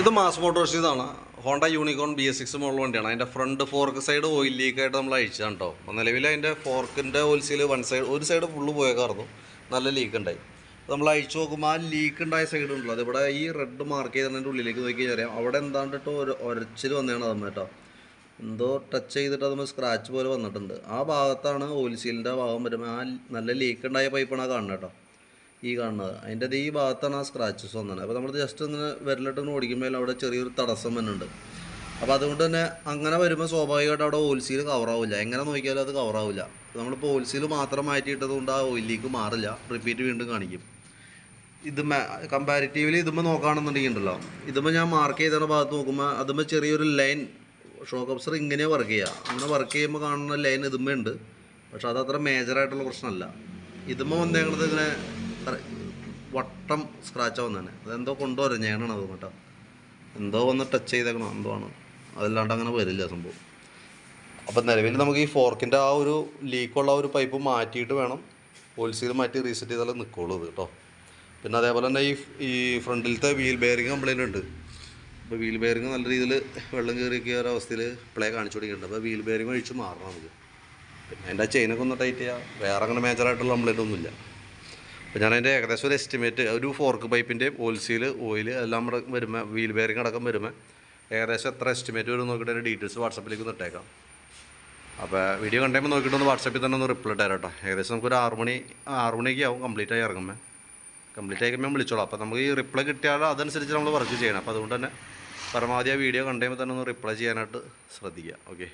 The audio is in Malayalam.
ഇത് mass മോട്ടോഴ്സിന്നാണ് Honda Unicorn B S six model വണ്ടിയാണ്. അതിന്റെ ഫ്രണ്ട് ഫോർക്ക് സൈഡ് ഓയിൽ ലീക്കായിട്ട് നമ്മൾ അഴിച്ചതാണ് കേട്ടോ നിലവിൽ അതിന്റെ ഫോർക്കിന്റെ ഓയിൽസിൽ വൺ സൈഡ് ഒരു സൈഡ് ഫുള്ള് പോയേക്കായിരുന്നു. നല്ല ലീക്ക് ഉണ്ടായി. നമ്മൾ അഴിച്ചു നോക്കുമ്പോൾ ആ ലീക്ക് ഉണ്ടായ സൈഡ് ഉണ്ടല്ലോ. അതിവിടെ ഈ റെഡ് മാർക്ക് ചെയ്തതിന്റെ ഉള്ളിലേക്ക് നോക്കി കഴിഞ്ഞാൽ അറിയാം അവിടെ എന്താണ്ടിട്ട് ഒരു ഒരച്ചിൽ വന്നതാണ് അതമ്മ കേട്ടോ എന്തോ ടച്ച് ചെയ്തിട്ട് അതുമ്പോൾ സ്ക്രാച്ച് പോലെ വന്നിട്ടുണ്ട്. ആ ഭാഗത്താണ് ഓയിൽ സീലിന്റെ ഭാഗം വരുമ്പോൾ ആ നല്ല ലീക്ക് ഉണ്ടായ പൈപ്പാണ് ആ കാണുന്നത് കേട്ടോ ഈ കാണുന്നത്. അതിന്റെ ഈ ഭാഗത്താണ് ആ സ്ക്രാച്ചസ് വന്നത്. അപ്പോൾ നമ്മൾ ജസ്റ്റ് ഒന്ന് വിരലിട്ടൊന്ന് ഓടിക്കുമ്പോൾ അവിടെ ചെറിയൊരു തടസ്സം വന്നിട്ടുണ്ട് അപ്പോൾ അതുകൊണ്ട് തന്നെ അങ്ങനെ വരുമ്പോൾ സ്വാഭാവികമായിട്ട് അവിടെ ഓയിൽ സീൽ കവറാവില്ല എങ്ങനെ നോക്കിയാലും അത് കവറാവില്ല നമ്മളിപ്പോൾ ഓയിൽ സീൽ മാത്രം മാറ്റിയിട്ടത് കൊണ്ട് ആ ഓയിൽ ലീക്ക് മാറില്ല. റിപ്പീറ്റ് വീണ്ടും കാണിക്കും. ഇത് കമ്പാരിറ്റീവ്ലി ഇതുമ്പോൾ നോക്കുകയാണെന്നുണ്ടെങ്കിൽ ഉണ്ടല്ലോ ഇതുമ്പോൾ ഞാൻ മാർക്ക് ചെയ്ത ഭാഗത്ത് നോക്കുമ്പോൾ അതുമ്പോൾ ചെറിയൊരു ലൈൻ ഷോക്ക് അബ്സർ ഇങ്ങനെ വർക്ക് ചെയ്യുക അങ്ങനെ വർക്ക് ചെയ്യുമ്പോൾ കാണുന്ന ലൈൻ ഇതുമ്പോൾ ഉണ്ട്. പക്ഷെ അത് അത്ര മേജറായിട്ടുള്ള പ്രശ്നമല്ല. ഇതുമ്പോൾ വന്നേക്കുന്നത് ഇങ്ങനെ വട്ടം സ്ക്രാച്ച് വന്നതാണ് അതെന്തോ കൊണ്ടുവരും ഞാനാണ് അത് കേട്ടോ. എന്തോ വന്ന് ടച്ച് ചെയ്തേക്കണോ എന്തോ ആണ്. അതല്ലാണ്ട് അങ്ങനെ വരില്ല സംഭവം. അപ്പം നിലവിൽ നമുക്ക് ഈ ഫോർക്കിന്റെ ആ ഒരു ലീക്കുള്ള ഒരു പൈപ്പ് മാറ്റിയിട്ട് വേണം ഓയിൽ മാറ്റി റീസെറ്റ് ചെയ്താലേ നിൽക്കുള്ളൂ ഇത് കേട്ടോ. പിന്നെ അതേപോലെ തന്നെ ഈ ഈ ഫ്രണ്ടിലത്തെ വീൽ ബെയറിങ് കംപ്ലൈന്റ് ഉണ്ട്. അപ്പോൾ വീൽ ബെയറിങ് നല്ല രീതിയിൽ വെള്ളം കയറിയൊക്കെ ഒരു അവസ്ഥയിൽ പ്ലേ കാണിച്ചു കൊടുക്കുന്നുണ്ട്. അപ്പോൾ വീൽ ബെയറിങ് ഒഴിച്ച് മാറണം നമുക്ക്. പിന്നെ അതിന്റെ ചെയിനൊക്കെ ഒന്ന് ടൈറ്റ് ചെയ്യുക വേറെ അങ്ങനെ മേജറായിട്ടുള്ള കംപ്ലൈന്റ് ഒന്നുമില്ല. അപ്പോൾ ഞാൻ അതിന്റെ ഏകദേശം ഒരു എസ്റ്റിമേറ്റ് ഒരു ഫോർക്ക് പൈപ്പിന്റെ ഓയിൽ സീൽ ഓയിൽ എല്ലാം കൂടെ വരുമ്പോൾ വീൽ ബെയറിങ് അടക്കം വരുമ്പോൾ ഏകദേശം എത്ര എസ്റ്റിമേറ്റ് വരും നോക്കിയിട്ട് അതിന്റെ ഡീറ്റെയിൽസ് വാട്സപ്പിലേക്ക് ഇട്ടേക്കാം. അപ്പോൾ വീഡിയോ കണ്ടുമ്പോൾ നോക്കിയിട്ട് ഒന്ന് വാട്സപ്പിൽ തന്നെ ഒന്ന് റിപ്ലൈ ഇട്ടാൽ കേട്ടോ ഏകദേശം നമുക്കൊരു ആറ് മണി ആറ് മണിയൊക്കെ ആവും കംപ്ലീറ്റ് ആയി ഇറങ്ങുമ്പോൾ കംപ്ലീറ്റ് ആയി കഴിയുമ്പോൾ വിളിച്ചോളാം. അപ്പോൾ നമുക്ക് ഈ റിപ്ലൈ കിട്ടിയാൽ അതനുസരിച്ച് നമ്മൾ വർക്ക് ചെയ്യണം. അപ്പോൾ അതുകൊണ്ട് തന്നെ പരമാവധി ആ വീഡിയോ കണ്ടുമ്പോൾ തന്നെ ഒന്ന് റിപ്ലൈ ചെയ്യാനായിട്ട് ശ്രദ്ധിക്കുക. ഓക്കെ